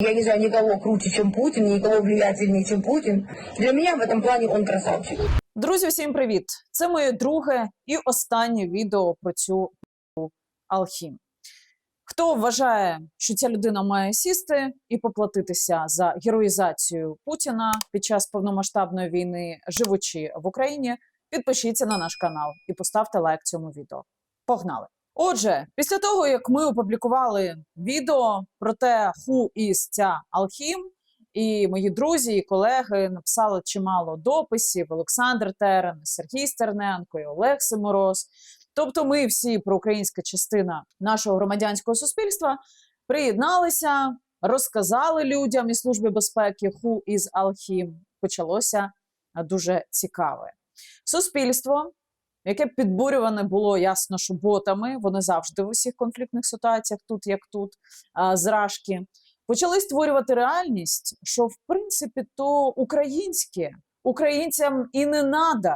Я не знаю никого круче, чем Путин, никого влиятельнее, чем Путин. Для меня в этом плане он красавчик. Друзі, всім привіт! Це моє друге і останнє відео про цю Алхім. Хто вважає, що ця людина має сісти і поплатитися за героїзацію Путіна під час повномасштабної війни, живучи в Україні, підпишіться на наш канал і поставте лайк цьому відео. Погнали! Отже, після того як ми опублікували відео про те, who is ця Алхім, і мої друзі і колеги написали чимало дописів: Олександр Терен, Сергій Стерненко, і Олег Симороз. Тобто, ми всі проукраїнська частина нашого громадянського суспільства приєдналися, розказали людям із служби безпеки who is Алхім. Почалося дуже цікаве суспільство. Яке підбурюване було ясно, що ботами, вони завжди в усіх конфліктних ситуаціях, тут як тут, зражки почали створювати реальність, що в принципі то українське українцям і не надо.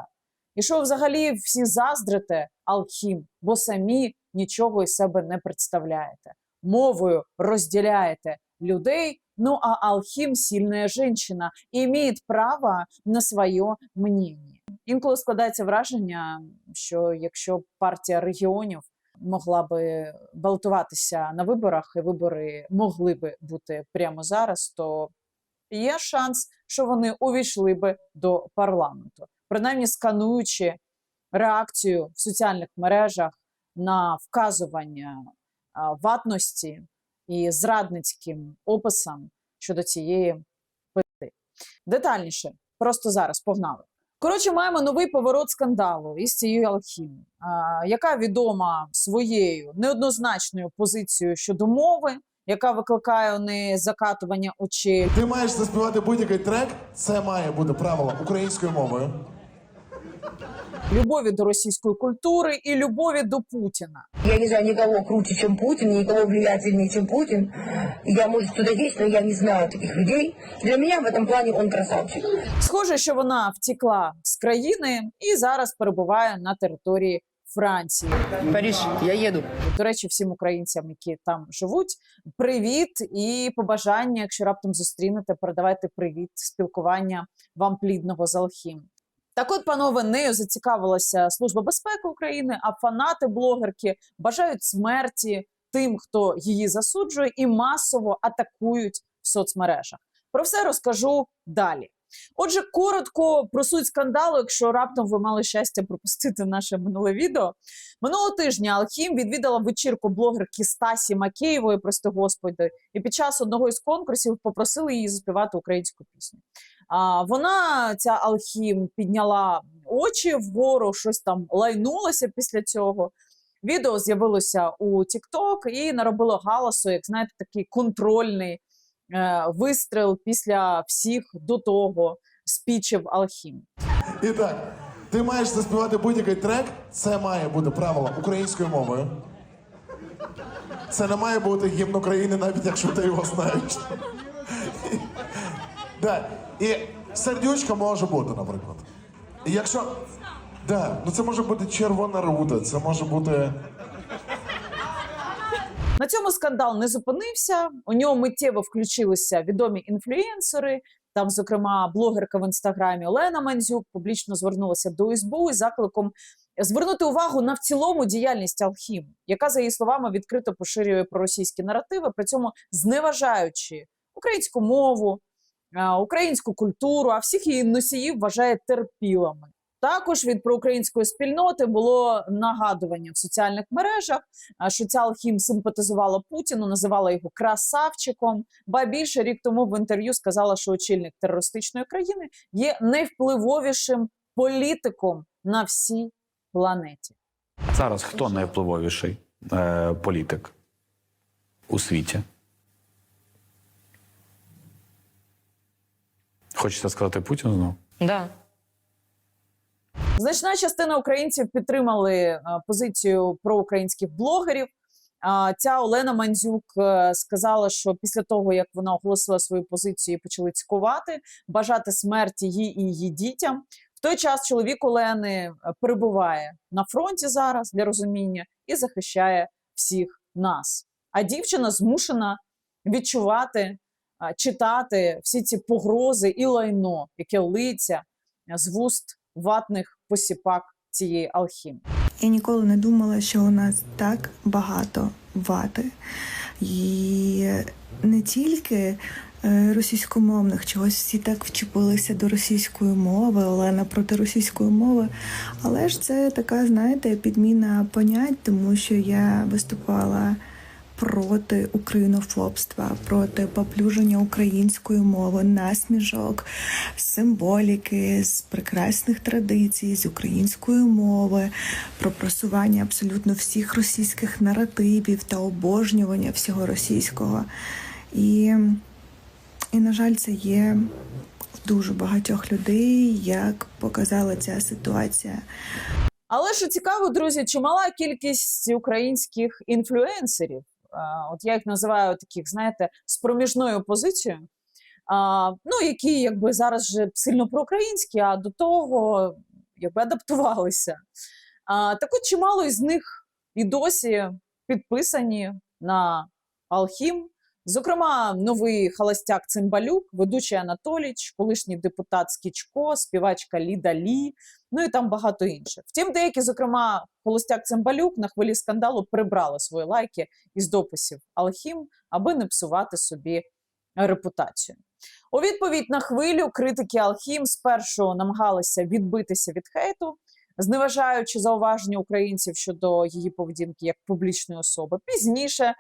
І що взагалі всі заздрите Алхім, бо самі нічого із себе не представляєте. Мовою розділяєте людей. Ну а Алхім сильна жінка і має право на своє мнення. Інколи складається враження, що якщо партія регіонів могла би балотуватися на виборах, і вибори могли би бути прямо зараз, то є шанс, що вони увійшли би до парламенту, принаймні скануючи реакцію в соціальних мережах на вказування ватності і зрадницьким описам щодо цієї пити. Детальніше, просто зараз погнали. Коротше, маємо новий поворот скандалу із цією алхімією, яка відома своєю неоднозначною позицією щодо мови, яка викликає у неї закатування очей. Ти маєш заспівати будь-який трек, це має бути правило українською мовою. Любові до російської культури і любові до Путіна. Я не знаю никого круче, чем Путин, никого влиятельнее, чем Путин. Я, может, кто-то есть, но я не знаю таких людей. Для меня в этом плане он красавчик. Схоже, що вона втікла з країни і зараз перебуває на території Франції. Париж, я еду. До речі, всім українцям, які там живуть, привіт і побажання. Якщо раптом зустрінете, передавайте привіт, спілкування вам плідного з Алхім. Так от, панове, нею зацікавилася Служба безпеки України, а фанати блогерки бажають смерті тим, хто її засуджує, і масово атакують в соцмережах. Про все розкажу далі. Отже, коротко про суть скандалу, якщо раптом ви мали щастя пропустити наше минуле відео. Минулого тижня Алхім відвідала вечірку блогерки Стасі Макеєвої, прости господи, і під час одного із конкурсів попросили її заспівати українську пісню. А вона, ця Алхім, підняла очі вгору, щось там лайнулося після цього. Відео з'явилося у TikTok і наробило галасу, як знаєте, такий контрольний е, вистріл після всіх до того спічів Алхім. І так, ти маєш заспівати будь-який трек, це має бути правило українською мовою. Це не має бути гімн України, навіть якщо ти його знаєш. Да. І сердючка може бути, наприклад. Якщо. Да, ну це може бути червона рута, це може бути. На цьому скандал не зупинився. У нього миттєво включилися відомі інфлюєнсери. Там, зокрема, блогерка в інстаграмі Олена Мандзюк публічно звернулася до СБУ із закликом звернути увагу на в цілому діяльність Алхім, яка, за її словами, відкрито поширює проросійські наративи, при цьому зневажаючи українську мову, українську культуру, а всіх її носіїв вважає терпілами. Також від проукраїнської спільноти було нагадування в соціальних мережах, що ця Алхім симпатизувала Путіну, називала його красавчиком. Ба більше рік тому в інтерв'ю сказала, що очільник терористичної країни є найвпливовішим політиком на всій планеті. Зараз хто найвпливовіший е, політик у світі? Хочете сказати Путін знову? Да. Значна частина українців підтримали е, позицію проукраїнських блогерів. Ця Олена Мандзюк е, сказала, що після того, як вона оголосила свою позицію, почали цькувати, бажати смерті їй і її дітям. В той час чоловік Олени е, перебуває на фронті зараз для розуміння і захищає всіх нас. А дівчина змушена відчувати читати всі ці погрози і лайно, яке литься з вуст ватних посіпак цієї алхімії. Я ніколи не думала, що у нас так багато вати. І не тільки е, російськомовних, чогось всі так вчепилися до російської мови, Олена проти російської мови. Але ж це така, знаєте, підміна понять, тому що я виступала проти українофобства, проти поплюження української мови, насмішок, символіки, з прекрасних традицій, з української мови, про просування абсолютно всіх російських наративів та обожнювання всього російського. І, і на жаль, це є дуже багатьох людей, як показала ця ситуація. Але що цікаво, друзі, чимала кількість українських інфлюенсерів. А, От я їх називаю таких, знаєте, з проміжною позицією. Ну, які якби зараз вже сильно проукраїнські, а до того якби адаптувалися. Так от чимало із них і досі підписані на Алхім. Зокрема, новий холостяк Цимбалюк, ведучий Анатоліч, колишній депутат Скічко, співачка Ліда Лі, ну і там багато інших. Втім, деякі, зокрема, холостяк Цимбалюк на хвилі скандалу прибрали свої лайки із дописів Алхім, аби не псувати собі репутацію. У відповідь на хвилю критики Алхім спершу намагалися відбитися від хейту, зневажаючи зауваження українців щодо її поведінки як публічної особи. Пізніше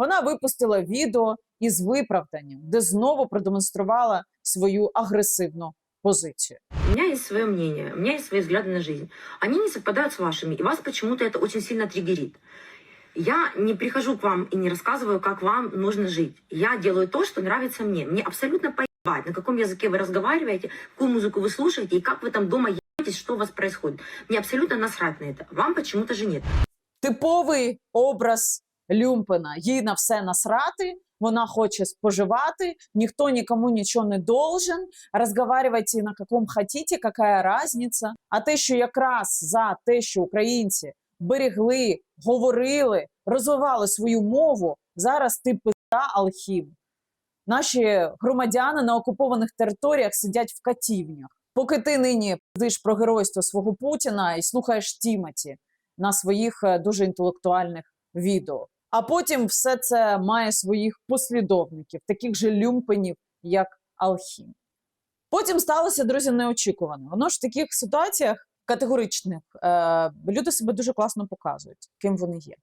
вона випустила відео із виправданням, де знову продемонструвала свою агресивну позицію. У меня есть свое мнение, у меня есть свои взгляды на жизнь. Они не совпадают с вашими, и вас почему-то это очень сильно триггерит. Я не прихожу к вам и не рассказываю, как вам нужно жить. Я делаю то, что нравится мне. Мне абсолютно поебать, на каком языке вы разговариваете, какую музыку вы слушаете и как вы там дома ебетесь, что у вас происходит. Мне абсолютно насрать на это. Вам почему-то же нет. Типовий образ Люмпена. Їй на все насрати. Вона хоче споживати, ніхто нікому нічого не должен. Разговаривайте на каком хотите, какая разниця. А те, що якраз за те, що українці берегли, говорили, розвивали свою мову, зараз ти пизда Алхім. Наші громадяни на окупованих територіях сидять в катівнях. Поки ти нині пиздиш про геройство свого Путіна і слухаєш Тімоті на своїх е, дуже інтелектуальних відео. А потім все це має своїх послідовників, таких же люмпенів, як Алхім. Потім сталося, друзі, неочікувано. Воно ж в таких ситуаціях категоричних е, люди себе дуже класно показують, ким вони є.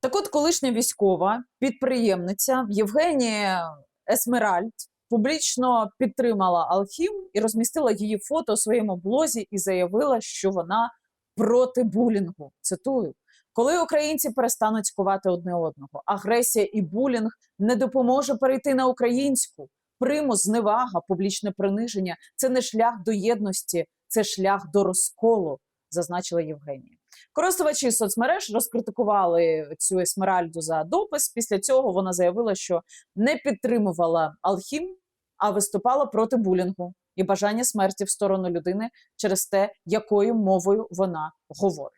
Так от, колишня військова підприємниця Євгенія Есмеральд публічно підтримала Алхім і розмістила її фото у своєму блозі і заявила, що вона проти булінгу. Цитую. Коли українці перестануть цькувати одне одного, агресія і булінг не допоможе перейти на українську. Примус, зневага, публічне приниження це не шлях до єдності, це шлях до розколу, зазначила Євгенія. Користувачі соцмереж розкритикували цю есмеральду за допис. Після цього вона заявила, що не підтримувала Алхім, а виступала проти булінгу і бажання смерті в сторону людини через те, якою мовою вона говорить.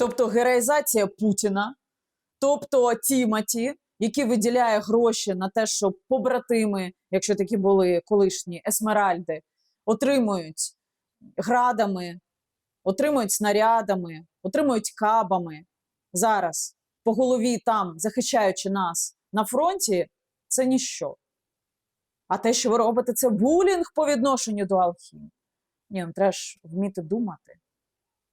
Тобто героїзація Путіна, тобто Тімоті, який виділяє гроші на те, щоб побратими, якщо такі були колишні есмеральди, отримують градами, отримують снарядами, отримують кабами зараз по голові там, захищаючи нас на фронті, це ніщо. А те, що ви робите, це булінг по відношенню до Алхімії. Ні, ну треба ж вміти думати.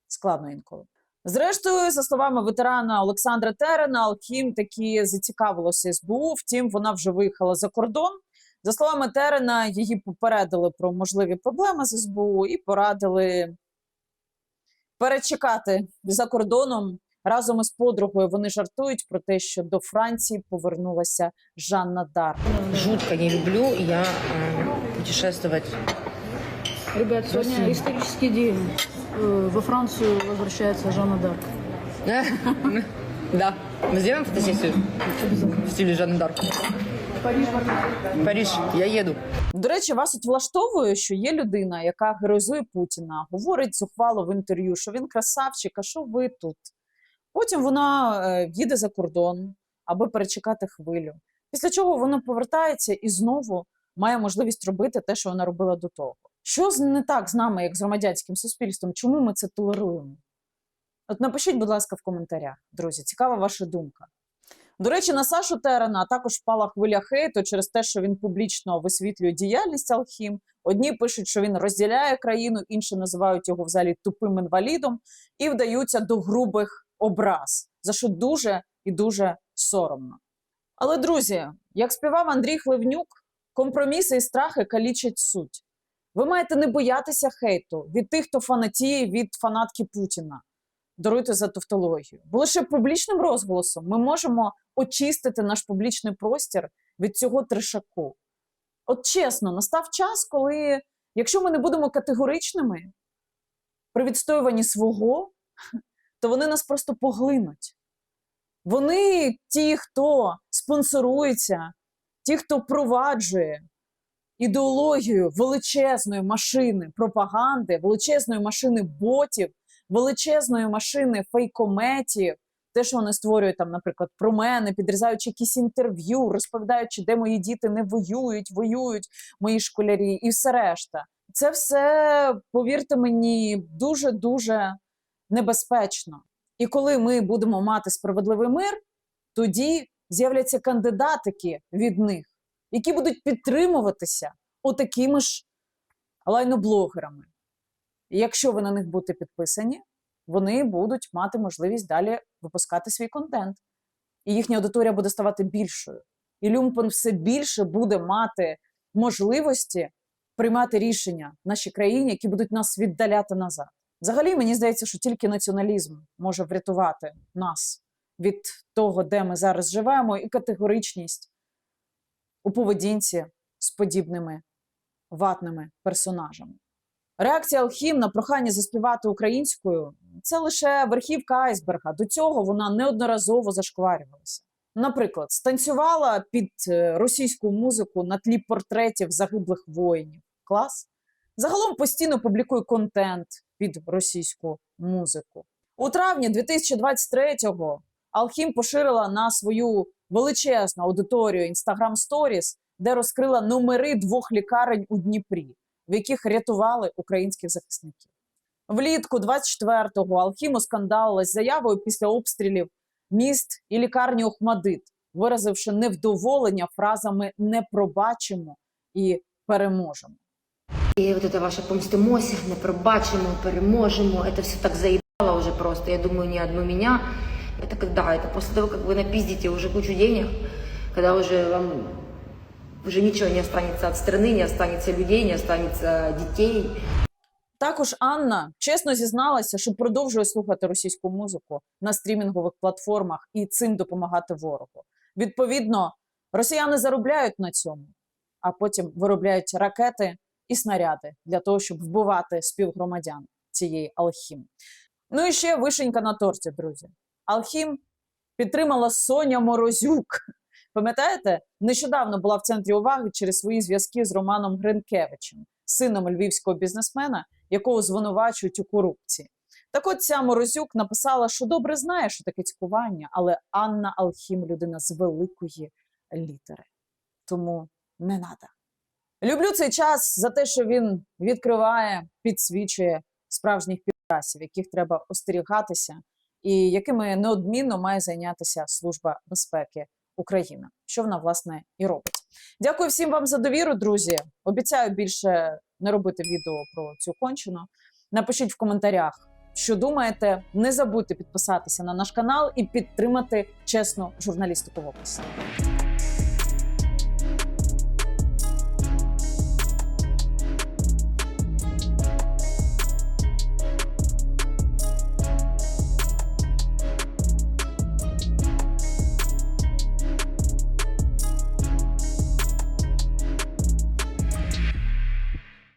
Складно інколи. Зрештою, за словами ветерана Олександра Терена, Алхім таки зацікавилося СБУ, втім, вона вже виїхала за кордон. За словами Терена, її попередили про можливі проблеми з СБУ і порадили перечекати за кордоном. Разом із подругою вони жартують про те, що до Франції повернулася Жанна Дарк. Жутко не люблю я путешествовать. Ребят, Спасибо. исторический день. Э, Во Францию возвращается Жанна Дарк. Да. Мы сделаем фотосессию в стиле Жанны Дарк. Париж, Париж, я еду. До речі, вас от влаштовує, що є людина, яка героїзує Путіна, говорить зухвало в інтерв'ю, що він красавчик, а що ви тут? Потім вона е, їде за кордон, аби перечекати хвилю. Після чого вона повертається і знову має можливість робити те, що вона робила до того. Що не так з нами, як з громадянським суспільством? Чому ми це толеруємо? От напишіть, будь ласка, в коментарях, друзі. Цікава ваша думка. До речі, на Сашу Терена також впала хвиля хейту через те, що він публічно висвітлює діяльність Алхім. Одні пишуть, що він розділяє країну, інші називають його взагалі тупим інвалідом і вдаються до грубих образ, за що дуже і дуже соромно. Але, друзі, як співав Андрій Хливнюк, компроміси і страхи калічать суть. Ви маєте не боятися хейту від тих, хто фанатіє від фанатки Путіна. Даруйте за тавтологію. Бо лише публічним розголосом ми можемо очистити наш публічний простір від цього трешаку. От чесно, настав час, коли, якщо ми не будемо категоричними при відстоюванні свого, то вони нас просто поглинуть. Вони ті, хто спонсорується, ті, хто впроваджує ідеологію величезної машини пропаганди, величезної машини ботів, величезної машини фейкометів, те, що вони створюють там, наприклад, про мене, підрізаючи якісь інтерв'ю, розповідаючи, де мої діти не воюють, воюють мої школярі, і все решта. Це все, повірте мені, дуже дуже небезпечно. І коли ми будемо мати справедливий мир, тоді з'являться кандидатики від них, які будуть підтримуватися отакими ж лайноблогерами. І якщо ви на них будете підписані, вони будуть мати можливість далі випускати свій контент. І їхня аудиторія буде ставати більшою. І Люмпен все більше буде мати можливості приймати рішення в нашій країні, які будуть нас віддаляти назад. Взагалі, мені здається, що тільки націоналізм може врятувати нас від того, де ми зараз живемо, і категоричність у поведінці з подібними ватними персонажами. Реакція Алхім на прохання заспівати українською це лише верхівка айсберга. До цього вона неодноразово зашкварювалася. Наприклад, станцювала під е, російську музику на тлі портретів загиблих воїнів. Клас. Загалом постійно публікує контент під російську музику. У травні 2023-го Алхім поширила на свою величезну аудиторію Instagram Stories, де розкрила номери двох лікарень у Дніпрі, в яких рятували українських захисників. Влітку 24-го Алхім скандалилась заявою після обстрілів міст і лікарні Охмадит, виразивши невдоволення фразами не пробачимо і переможемо. И вот это ваше помстимося, не пробачимо, переможемо, это все так заебало уже просто. Я думаю, не одну меня. Это когда? Это после того, как вы напиздите уже кучу денег, когда уже вам уже ничего не останется от страны, не останется людей, не останется детей. Також Анна чесно зізналася, що продовжує слухати російську музику на стрімінгових платформах і цим допомагати ворогу. Відповідно, росіяни заробляють на цьому, а потім виробляють ракети і снаряди для того, щоб вбивати співгромадян цієї Алхім. Ну і ще вишенька на торті, друзі. Алхім підтримала Соня Морозюк. Пам'ятаєте, нещодавно була в центрі уваги через свої зв'язки з Романом Гринкевичем, сином львівського бізнесмена, якого звинувачують у корупції. Так от ця Морозюк написала, що добре знає, що таке цькування, але Анна Алхім людина з великої літери. Тому не надо. Люблю цей час за те, що він відкриває, підсвічує справжніх підрасів, яких треба остерігатися, і якими неодмінно має зайнятися Служба безпеки України, що вона власне і робить. Дякую всім вам за довіру, друзі. Обіцяю більше не робити відео про цю кончину. Напишіть в коментарях, що думаєте. Не забудьте підписатися на наш канал і підтримати чесну журналістику в описі.